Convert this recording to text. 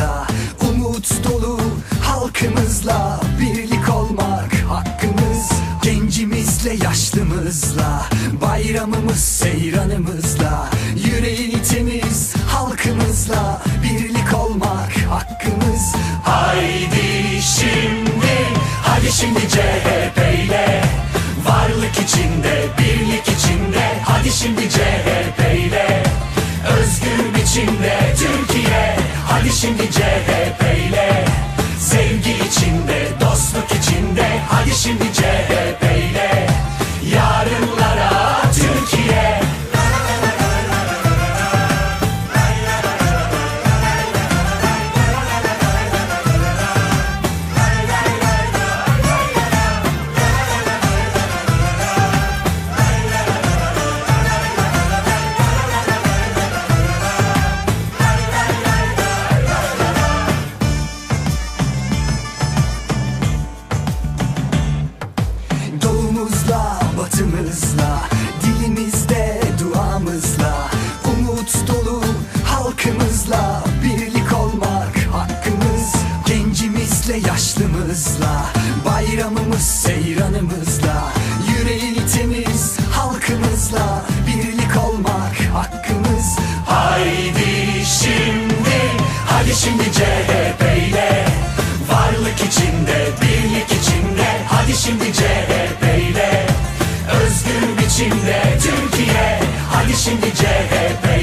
dünyada Umut dolu halkımızla Birlik olmak hakkımız. Gencimizle yaşlımızla Bayramımız seyranımızla Yüreği temiz halkımızla Birlik olmak hakkımız. Haydi şimdi Hadi şimdi CHP şimdi CHP ile. Sevgi içinde dostluk içinde. Hadi şimdi CHP halkımızla, birlik olmak hakkımız. Gencimizle, yaşlımızla, bayramımız, seyranımızla, yüreği temiz halkımızla, birlik olmak hakkımız. Haydi şimdi, hadi şimdi CHP ile, varlık içinde, birlik içinde, hadi şimdi CHP ile, özgür biçimde Türkiye, hadi şimdi CHP